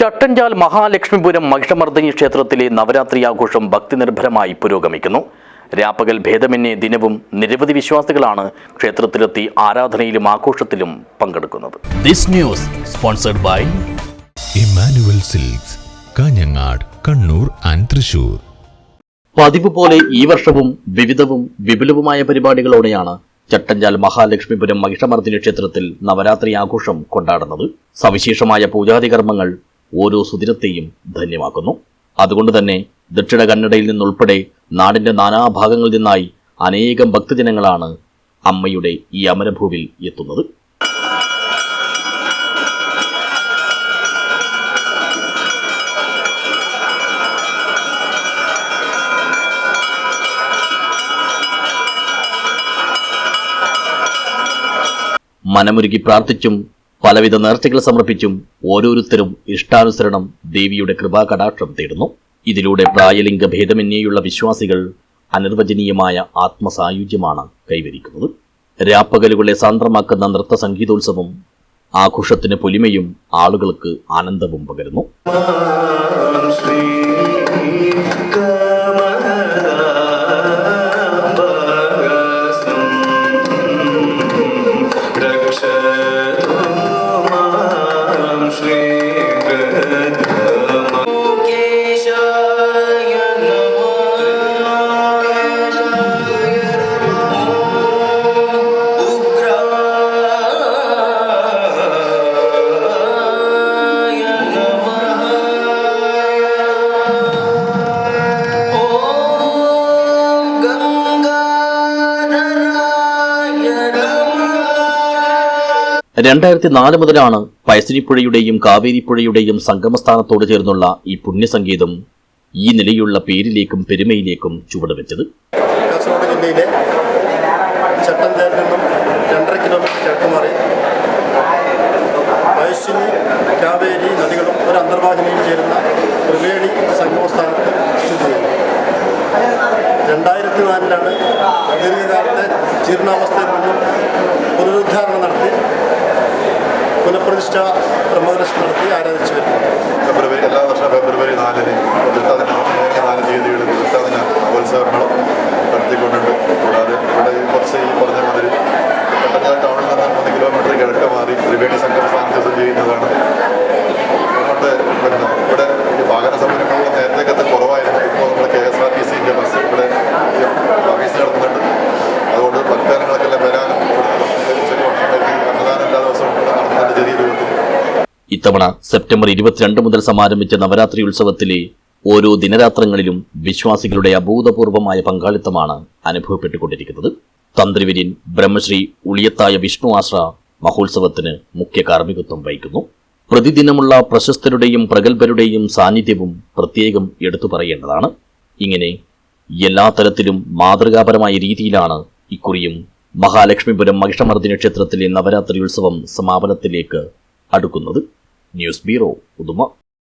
ചട്ടഞ്ചാൽ മഹാലക്ഷ്മിപുരം മഹിഷമർദ്ദിനി ക്ഷേത്രത്തിലെ നവരാത്രി ആഘോഷം ഭക്തിനിർഭരമായി പുരോഗമിക്കുന്നു. രാപ്പകൽ ഭേദമന്യേ ദിനവും നിരവധി വിശ്വാസികളാണ് ക്ഷേത്രത്തിലെത്തി ആരാധനയിലും ആഘോഷത്തിലും പങ്കെടുക്കുന്നത്. This news sponsored by Emmanuel Silks Kanhangad Kannur and Thrissur. പതിവ് പോലെ ഈ വർഷവും വിവിധവും വിപുലവുമായ പരിപാടികളോടെയാണ് ചട്ടഞ്ചാൽ മഹാലക്ഷ്മിപുരം മഹിഷമർദ്ദിനി ക്ഷേത്രത്തിൽ നവരാത്രി ആഘോഷം കൊണ്ടാടുന്നത്. സവിശേഷമായ പൂജാതി കർമ്മങ്ങൾ ഓരോ സുദിനത്തെയും ധന്യമാക്കുന്നു. അതുകൊണ്ട് തന്നെ ദക്ഷിണ കന്നഡയിൽ നിന്നുൾപ്പെടെ നാടിന്റെ നാനാഭാഗങ്ങളിൽ നിന്നായി അനേകം ഭക്തജനങ്ങളാണ് അമ്മയുടെ ഈ അമരഭൂവിൽ എത്തുന്നത്. മനമുരുകി പ്രാർത്ഥിച്ചും പലവിധ നേർച്ചകൾ സമർപ്പിച്ചും ഓരോരുത്തരും ഇഷ്ടാനുസരണം ദേവിയുടെ കൃപാകടാക്ഷം തേടുന്നു. ഇതിലൂടെ പ്രായലിംഗ ഭേദമന്യേയുള്ള വിശ്വാസികൾ അനിർവചനീയമായ ആത്മസായുജ്യമാണ് കൈവരിക്കുന്നത്. രാപ്പകലുകളെ സാന്ദ്രമാക്കുന്ന നൃത്ത സംഗീതോത്സവം ആഘോഷത്തിന് പൊലിമയും ആളുകൾക്ക് ആനന്ദവും പകരുന്നു. രണ്ടായിരത്തി നാല് മുതലാണ് പയശ്ശിനിപ്പുഴയുടെയും കാവേരിപ്പുഴയുടെയും സംഗമസ്ഥാനത്തോട് ചേർന്നുള്ള ഈ പുണ്യസംഗീതം ഈ നിലയുള്ള പേരിലേക്കും പെരുമയിലേക്കും ചുവടുവെച്ചത്. കാസർഗോഡ് ജില്ലയിലെ ചട്ടഞ്ചേരിൽ നിന്നും രണ്ടര കിലോമീറ്റർ കിഴക്കുമാറി വയശ്ശിനി കാവേരി നദികളും ഒരു അന്തർവാഹിനിയും ചേരുന്ന ത്രിവേണി സംഗമസ്ഥാനത്ത് സ്ഥിതി ചെയ്യുന്നു. രണ്ടായിരത്തി നാലിലാണ് ദീർഘകാലത്തെ ജീർണാവസ്ഥയിൽ പുനഃപ്രതിഷ്ഠ ബ്രഹ്മദർശനം നടത്തി ആരാധിച്ചു വരുന്നത് ഫെബ്രുവരി എല്ലാ വർഷവും ഫെബ്രുവരി ഇത്തവണ സെപ്റ്റംബർ ഇരുപത്തിരണ്ട് മുതൽ സമാരംഭിച്ച നവരാത്രി ഉത്സവത്തിലെ ഓരോ ദിനരാത്രങ്ങളിലും വിശ്വാസികളുടെ അഭൂതപൂർവമായ പങ്കാളിത്തമാണ് അനുഭവപ്പെട്ടുകൊണ്ടിരിക്കുന്നത്. തന്ത്രിവിര്യൻ ബ്രഹ്മശ്രീ ഉളിയത്തായ വിഷ്ണു ആശ്ര മഹോത്സവത്തിന് മുഖ്യ കാർമ്മികത്വം വഹിക്കുന്നു. പ്രതിദിനമുള്ള പ്രശസ്തരുടെയും പ്രഗത്ഭരുടെയും സാന്നിധ്യവും പ്രത്യേകം എടുത്തു പറയേണ്ടതാണ്. ഇങ്ങനെ എല്ലാ തരത്തിലും മാതൃകാപരമായ രീതിയിലാണ് ഇക്കുറിയും മഹാലക്ഷ്മിപുരം മഹിഷമർദ്ദിനി ക്ഷേത്രത്തിലെ നവരാത്രി ഉത്സവം സമാപനത്തിലേക്ക് അടുക്കുന്നത്. News bureau Uduma